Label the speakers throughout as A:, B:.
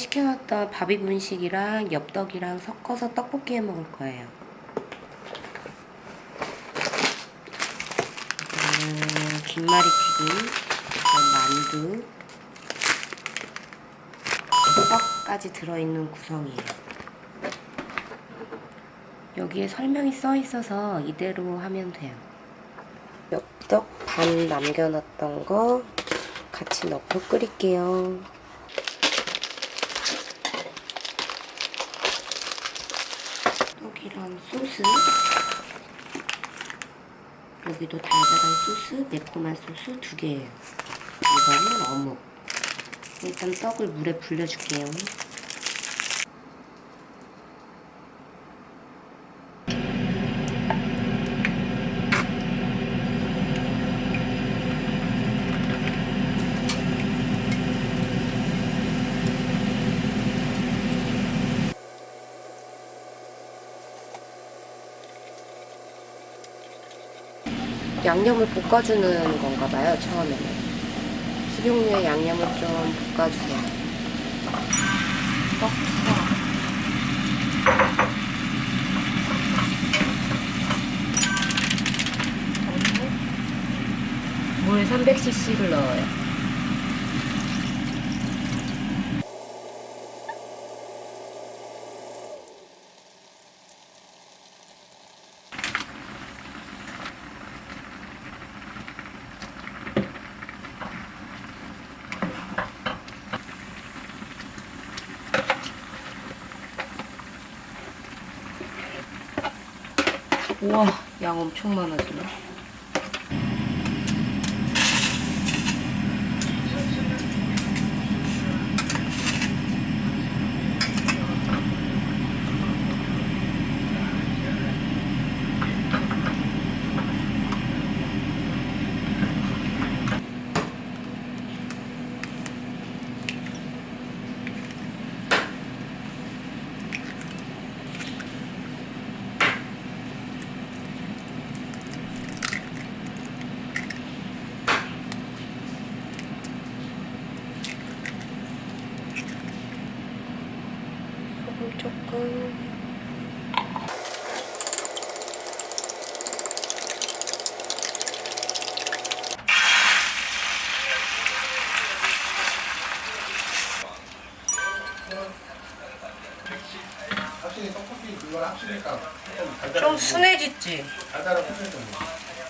A: 시켜놨던 바비분식이랑 엽떡이랑 섞어서 떡볶이 해 먹을 거예요. 김말이 튀김, 만두, 떡까지 들어있는 구성이에요. 여기에 설명이 써 있어서 이대로 하면 돼요. 엽떡 반 남겨놨던 거 같이 넣고 끓일게요. 떡이랑 소스 여기도 달달한 소스, 매콤한 소스 두 개예요. 이거는 어묵. 일단 떡을 물에 불려줄게요. 양념을 볶아주는 건가 봐요, 처음에는. 식용유에 양념을 좀 볶아주세요. 떡. 물 300cc를 넣어요. 우와, 양 엄청 많아지네. 소금 조금.
B: 확실히 떡볶이 그걸 합치니까 조금 달달한
A: 좀 순해졌지?
B: 좀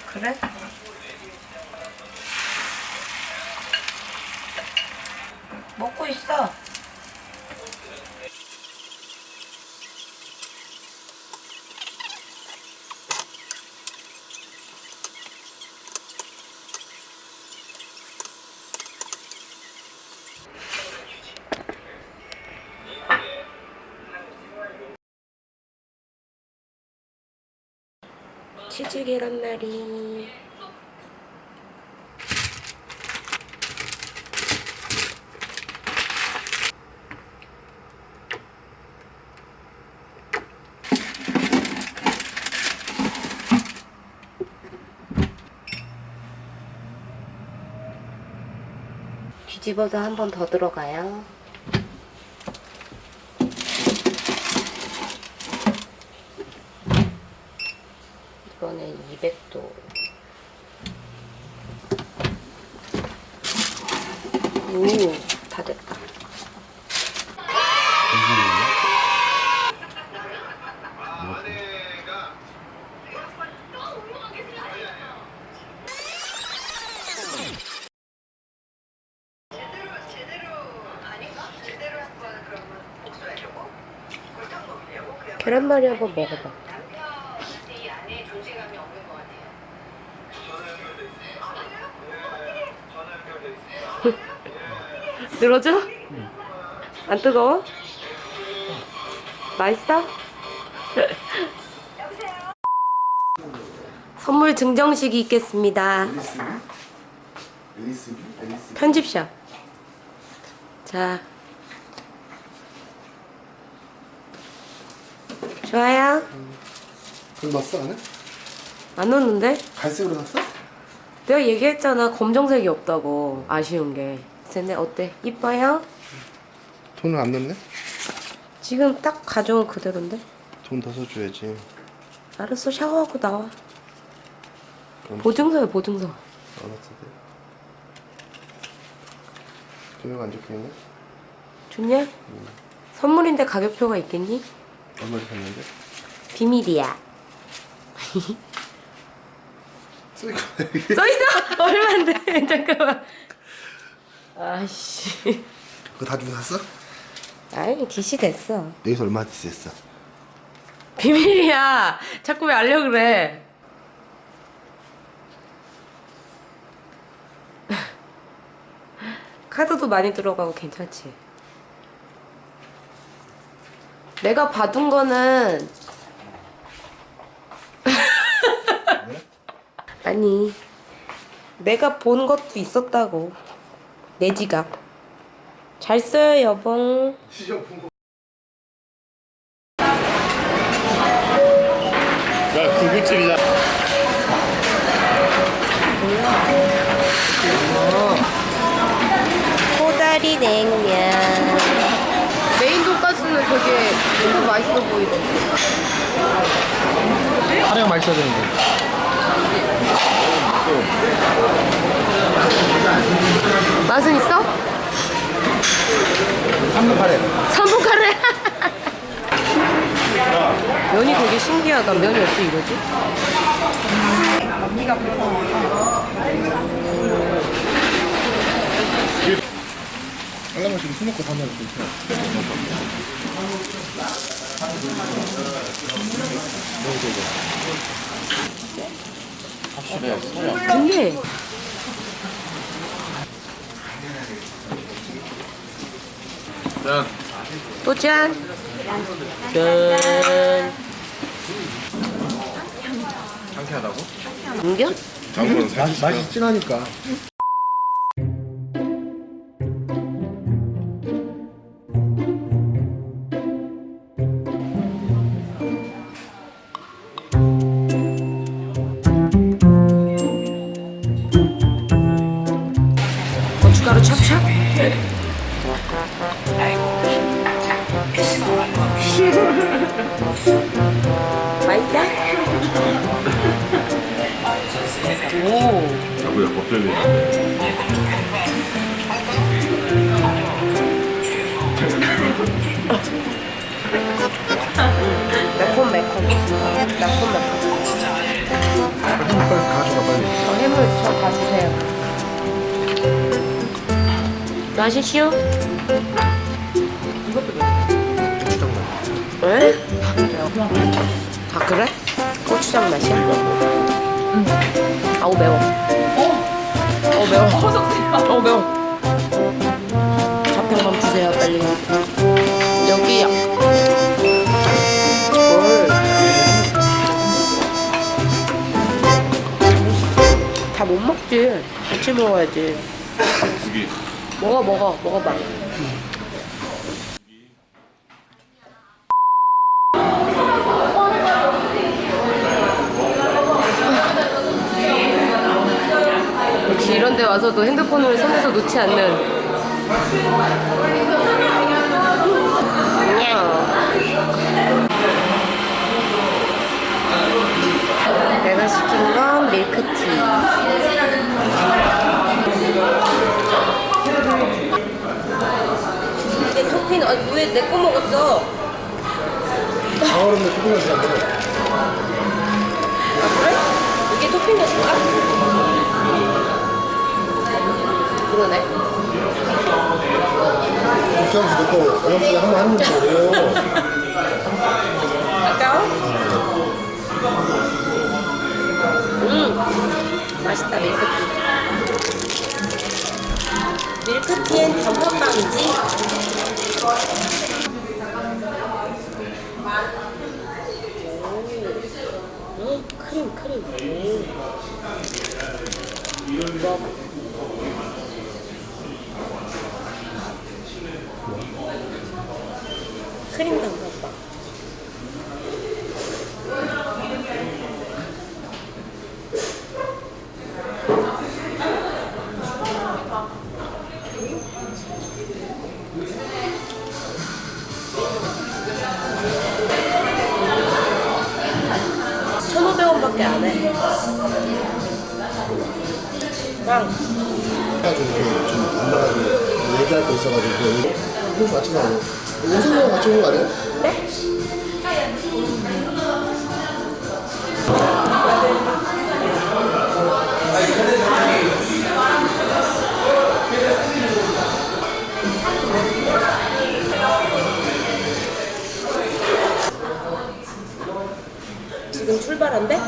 A: 그래? 먹고 있어. 치즈 계란말이. 뒤집어서 한 번 더 들어가요. 이번엔 200도. 오, 다 됐다. 계란말이 한번 먹어봐. 늘어져? 안 뜨거워? 맛있어? 선물 증정식이 있겠습니다.
B: 앨리스비? 앨리스비? 앨리스비?
A: 편집샵. 자. 좋아요?
B: 그럼 넣었어 안에?
A: 안 넣었는데?
B: 갈색으로 샀어?
A: 내가 얘기했잖아. 검정색이 없다고. 아쉬운 게. 쟤네 어때? 이뻐요?
C: 돈을 안 넣네?
A: 지금 딱 가져온 그대로인데?
C: 돈 더 써줘야지.
A: 알았어 샤워하고 나와
C: 그럼
A: 보증서야 보증서
C: 알았어. 기억 안 좋겠네?
A: 좋냐? 선물인데 가격표가 있겠니?
C: 얼마를 샀는데?
A: 비밀이야. 써있어! 얼마인데? 잠깐만. 아이씨.
C: 그거 다 주고 샀어?
A: 아니 DC 됐어.
C: 여기서 얼마 디스했어?
A: 비밀이야. 자꾸 왜 알려 그래? 카드도 많이 들어가고 괜찮지 내가 받은 거는 아니 내가 본 것도 있었다고. 내 지갑. 잘 써요 여봉.
C: 야 하량 맛있어야 되는데.
A: 맛은 있어?
C: 한번 파래.
A: 삼분카레 면이 되게 신기하다 면이 어떻게 이러지?
C: 알라마 지금 술 먹고 사면 괜찮아.
A: 근데
B: 짠.
A: 또 짠! 짠!
B: 상쾌하다고?
A: 은견?
B: 장군
C: 맛이 진하니까.
A: 마시시오 왜? 아 그래? 고추장 맛이야? 아우 매워 어 매워 어 매워 잡평만 주세요 빨리 여기요 뭘? 다 못 먹지 같이 먹어야지
B: 두기.
A: 먹어 먹어 먹어봐. 역시 이런 데 와서도 핸드폰을 손에서 놓지 않는. 냥 내가 시킨 건 밀크티 토핑 아니 왜 내 거 먹었어?
C: 가을인데 조금만 더 먹어.
A: 아 그래? 이게 토핑이었을까? 그러네.
C: 하면서 내거 어영부에 한번 하는 거예요.
A: 아까워? 음 맛있다 밀크티. 밀크티엔 단팥빵이지? 오, 오, 크림 크림. 크림 단팥빵.
C: 그래서 같이 가고 오성이랑 같이 오는 거 아니야?
A: 지금 출발한대?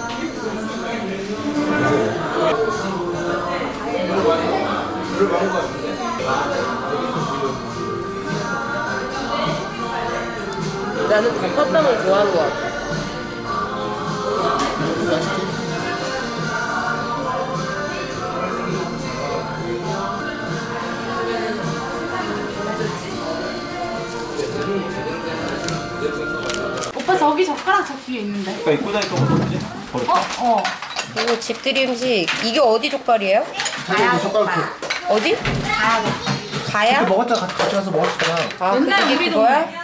A: 나는 단팥빵을 좋아하는 것 같아.
D: 오빠 저기 젓가락 저 뒤에 있는데.
E: 아까 입고 다녔던 거 뭐지? 버렸다.
D: 어, 어.
A: 이거 집들이 음식 이게 어디 족발이에요?
C: 자기 젓가락
A: 어디? 가야?
C: 먹었다 같이, 같이 가서 먹었잖아
A: 아 그게
D: 우리
A: 그거야?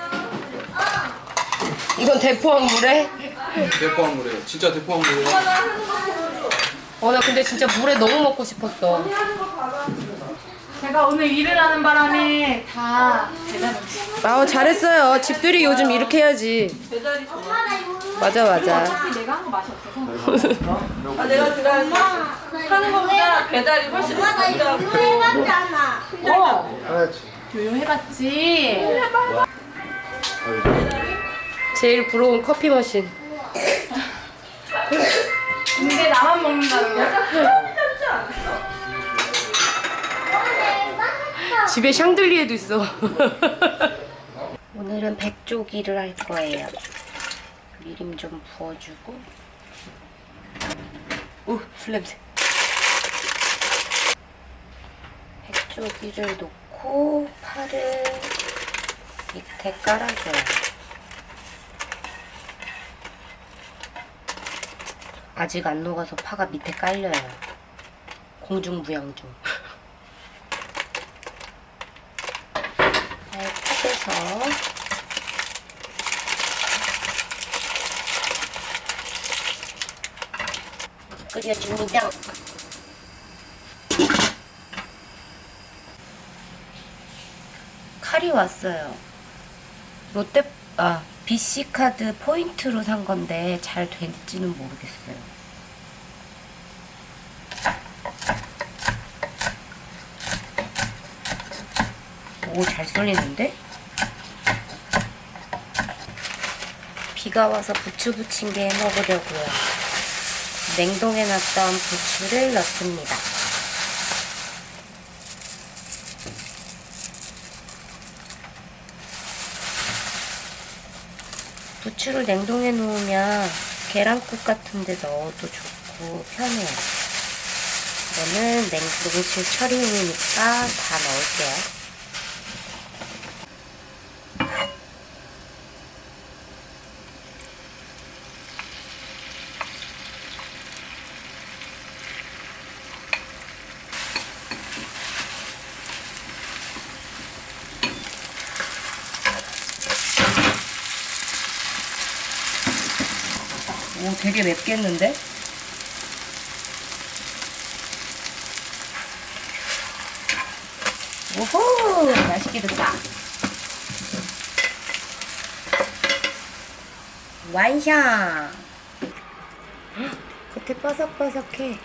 A: 이건 대포한 물에?
B: 대포한 물이에요. 진짜 대포한 물이에요.
A: 어 나 근데 진짜 물에 너무 먹고 싶었어.
D: 제가 오늘 일을 하는 바람에 다 배달 음식.
A: 아 잘했어요. 집들이 요즘 이렇게 해야지. 맞아 맞아.
D: 어차피 내가 한 거 맛이 없어서.
F: 아, 내가 그냥 하는 것보다 배달이 훨씬 힘들더라고.
D: 어,
C: 알았지
D: 교육해봤지.
A: 제일 부러운 커피 머신.
D: 근데 나만 먹는다는 거야?
A: 집에 샹들리에도 있어. 오늘은 백조기를 할 거예요. 미림 좀 부어주고. 오, 술 냄새. 백조기를 놓고 파를 밑에 깔아줘요. 아직 안 녹아서 파가 밑에 깔려요. 공중부양 중. 잘 펴서 끓여줍니다. 칼이 왔어요. 롯데 아 BC 카드 포인트로 산 건데 잘 될지는 모르겠어요. 오 잘 쏠리는데? 비가 와서 부추 부친 게 먹으려고요. 냉동해 놨던 부추를 넣습니다. 부추를 냉동해 놓으면 계란국 같은 데 넣어도 좋고 편해요. 이거는 냉동실 처리용이니까 다 넣을게요. 오, 되게 맵겠는데? 오호! 맛있게 됐다. 헉, 겉에 바삭바삭해.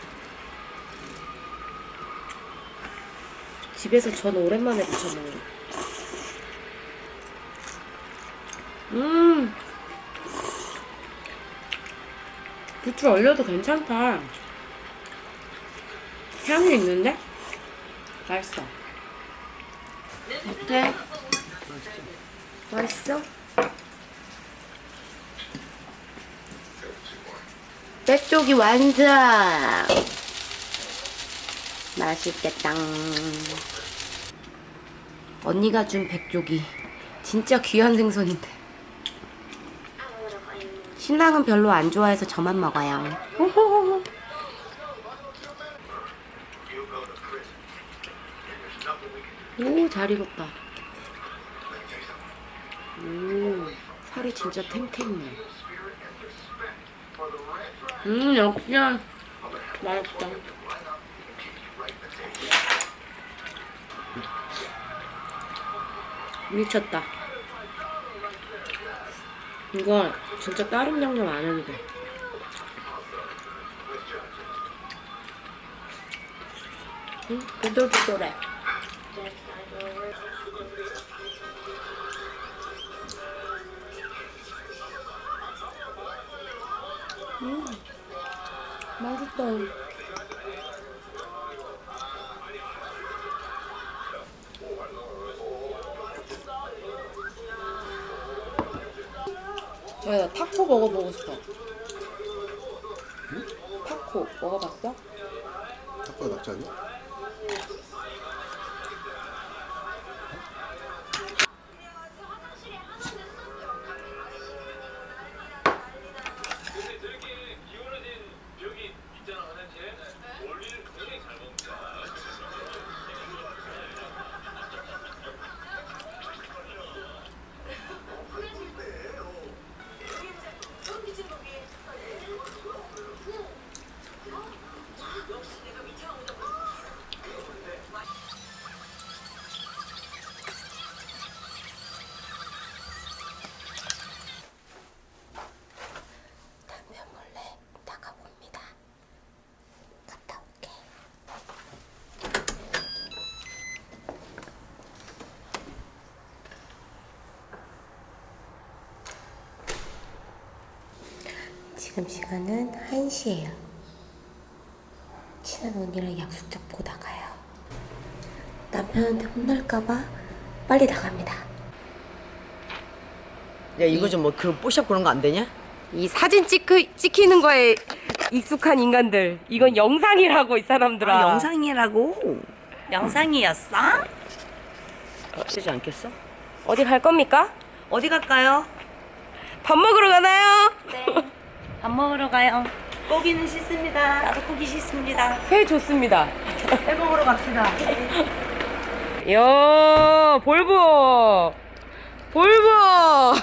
A: 집에서 전 오랜만에 부쳐먹는. 음! 부추 얼려도 괜찮다. 향이 있는데? 맛있어. 어때? 맛있어? 백조기 완성! 맛있겠다. 언니가 준 백조기. 진짜 귀한 생선인데. 신랑은 별로 안 좋아해서 저만 먹어요. 오, 잘 익었다. 오, 살이 진짜 탱탱해. 음, 역시 맛있다. 미쳤다. 이거 진짜 다른 양념 안 해도 돼. 응? 부들부들해. 음, 맛있다. 저야 타코 먹어보고 싶어. 타코 먹어봤어?
C: 닭과 낙지 아니야?
A: 지금 시간은 1시예요. 친한 언니랑 약속 잡고 나가요. 남편한테 혼날까봐 빨리 나갑니다.
G: 야 이거 좀 뭐 그런 뽀샵 그런 거 안 되냐?
A: 이 사진 찍히, 찍히는 거에 익숙한 인간들. 이건 영상이라고 이 사람들아.
G: 아, 영상이라고? 영상이었어? 되지 않겠어?
A: 어디 갈 겁니까?
G: 어디 갈까요?
A: 밥 먹으러 가나요?
G: 네. 밥 먹으러 가요. 고기는 씻습니다. 나도 고기 씻습니다.
A: 회 좋습니다.
G: 회 먹으러 갑시다.
A: 요 볼보 볼보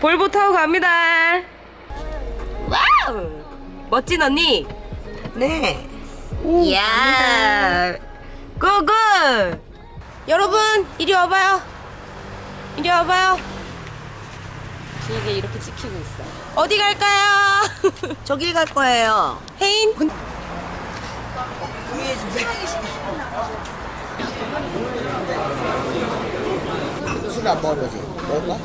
A: 볼보 타고 갑니다. 와우 멋진 언니.
G: 네.
A: 이야 고고 여러분 이리 와봐요. 이리 와봐요. 길게 이렇게 찍히고 있어. 어디 갈까요?
G: 저길 갈 거예요.
A: 혜인
C: 술안 먹을 거지? 먹을까?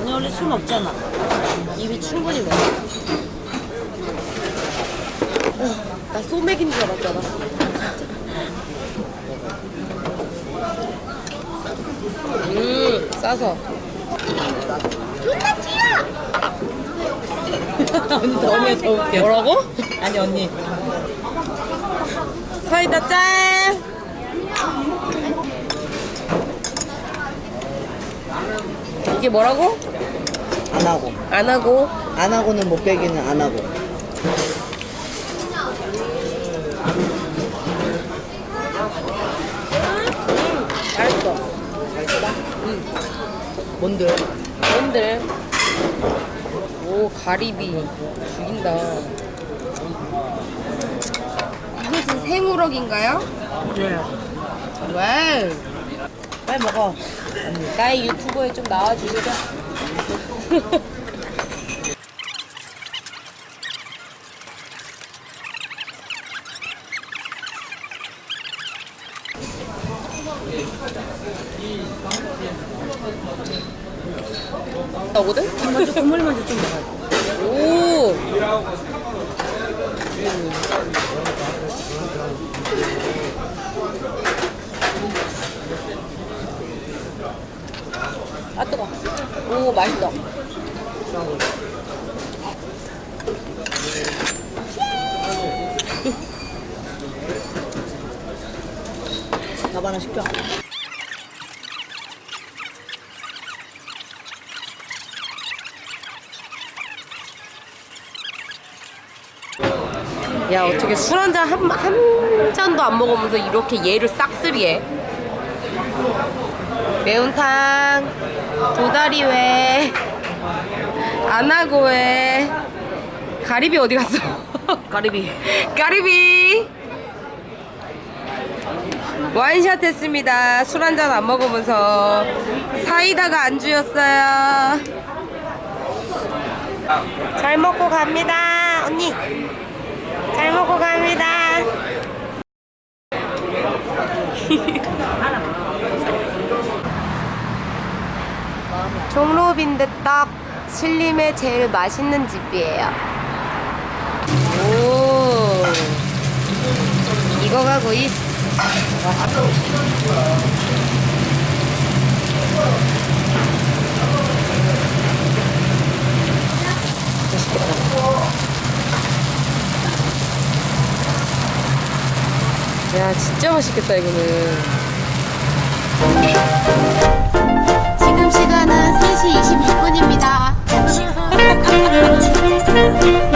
G: 오늘 원래 술 먹잖아.
A: 입이 충분히 먹어. 어, 나 소맥인 줄 알았잖아. 음, 싸서.
G: 언니 더 웃겨.
A: 뭐라고?
G: 아니 언니.
A: 사이다 짠! 이게 뭐라고?
G: 안 하고.
A: 안 하고.
G: 안 하고는 못 빼기는 안 하고.
A: 맛있어.
G: 뭔데?
A: 뭔데? 오, 가리비. 죽인다. 이것은 생우럭인가요?
G: 네.
A: 와우.
G: 빨리 먹어.
A: 나의 유튜버에 좀 나와주시죠. 나거든?
G: 먼저 국물 먼저 좀 먹어.
A: 오. 아 뜨거. 오 맛있어.
G: 밥 하나 시켜.
A: 야 어떻게 술 한잔 한 한 잔도 안 먹으면서 이렇게 얘를 싹쓸이해? 매운탕, 도다리회, 안하고회, 가리비 어디 갔어?
G: 가리비.
A: 가리비. 와인샷 했습니다. 술 한 잔 안 먹으면서 사이다가 안주였어요. 잘 먹고 갑니다, 언니. 잘 먹고 갑니다. 종로빈대떡 신림의 제일 맛있는 집이에요. 오, 익어가고 있. 야, 진짜 맛있겠다, 이거는.
H: 지금 시간은 3시 26분입니다.